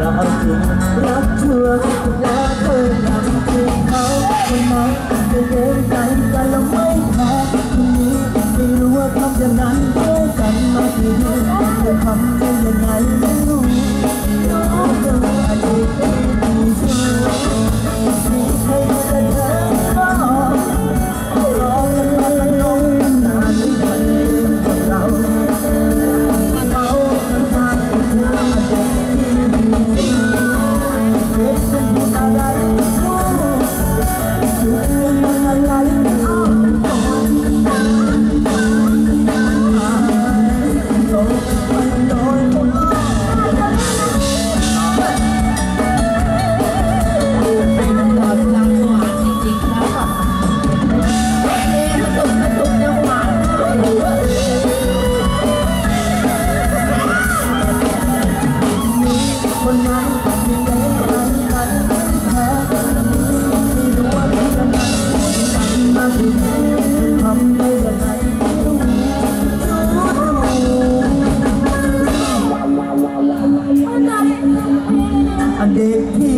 ราเอาจริงรักเธอรักเธออยากคิงเขาคนน้อยจะเกินใจแต่เราไม่พอทีนี้ไม่รู้ว่าทำอย่างนั้นเพื่อกันมาที่นี่จะทำไดยังไง I get paid.